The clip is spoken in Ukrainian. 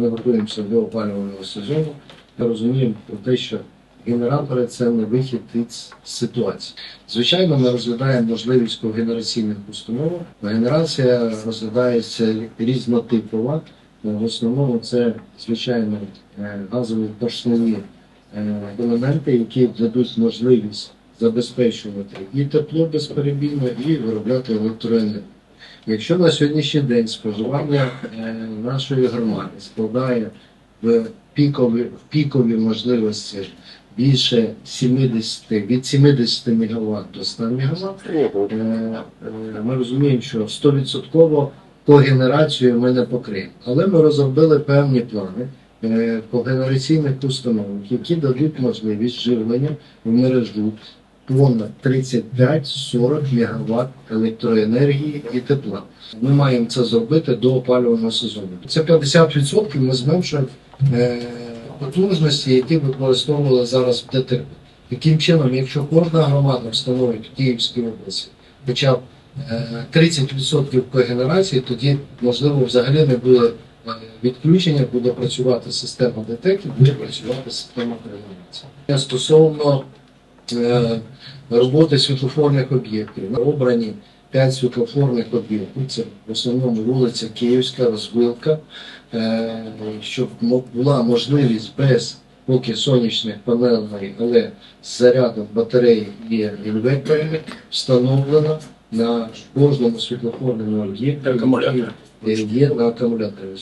ми готуємося до опалювального сезону. Ми розуміємо про те, що генератори це не вихід із ситуації. Звичайно, ми розглядаємо можливість когенераційних установ. Генерація розглядається різнотипова. В основному це звичайно е, газові поршневі е, елементи, які дадуть можливість забезпечувати і тепло безперебійно, і виробляти електроенергію. Якщо на сьогоднішній день споживання е, нашої громади складає в пікові, в пікові можливості більше 70, від 70 МВт до 100 МВт, е, е, ми розуміємо, що 100% когенерацію ми не покриємо. Але ми розробили певні плани е, когенераційних установок, які дадуть можливість живлення в мережу понад 35-40 МВт електроенергії і тепла. Ми маємо це зробити до опалювального сезону. Це 50% ми зменшуємо е, потужності, які використовували зараз в ДТЕК. Таким чином, якщо кожна громада встановить в Київській області хоча б е, 30% когенерації, тоді можливо взагалі не буде е, відключення, буде працювати система ДТЕК буде працювати система когенерації. Стосовно е, роботи світлофорних об'єктів. Обрані 5 світлофорних об'єктів. Це в основному вулиця Київська, розвилка, е, щоб була можливість без поки сонячних панелей, але з зарядом батареї і інверторами встановлена на кожному світлофорному об'єкті, який, е, є на акумуляторі.